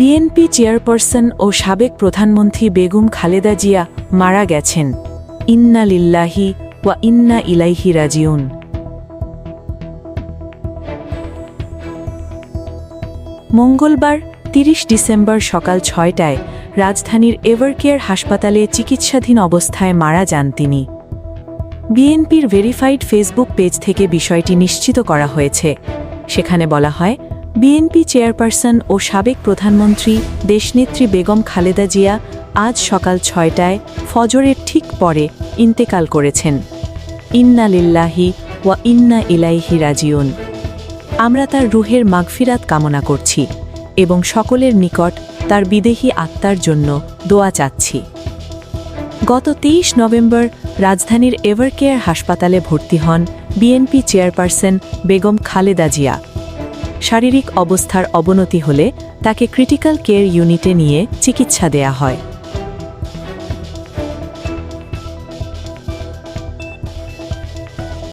BNP chairperson ও সাবেক প্রধানমন্ত্রী বেগম খালেদা জিয়া মারা গেছেন। ইন্না লিল্লাহি ওয়া ইন্না ইলাইহি রাজিউন। মঙ্গলবার তিরিশ ডিসেম্বর সকাল ছয়টায় রাজধানীর এভারকেয়ার হাসপাতালে চিকিৎসাধীন অবস্থায় মারা যান তিনি। বিএনপির ভেরিফাইড ফেসবুক পেজ থেকে বিষয়টি নিশ্চিত করা হয়েছে। সেখানে বলা হয় বিএনপি চেয়ারপারসন ও সাবেক প্রধানমন্ত্রী দেশনেত্রী বেগম খালেদা জিয়া আজ সকাল ছয়টায় ফজরের ঠিক পরে ইন্তেকাল করেছেন। ইন্না লিল্লাহি ওয়া ইন্না ইলাইহি রাজিউন। আমরা তার রুহের মাগফিরাত কামনা করছি এবং সকলের নিকট তার বিদেহী আত্মার জন্য দোয়া চাচ্ছি। গত তেইশ নভেম্বর রাজধানীর এভারকেয়ার হাসপাতালে ভর্তি হন বিএনপি চেয়ারপারসন বেগম খালেদা জিয়া। শারীরিক অবস্থার অবনতি হলে তাকে ক্রিটিক্যাল কেয়ার ইউনিটে নিয়ে চিকিৎসা দেয়া হয়।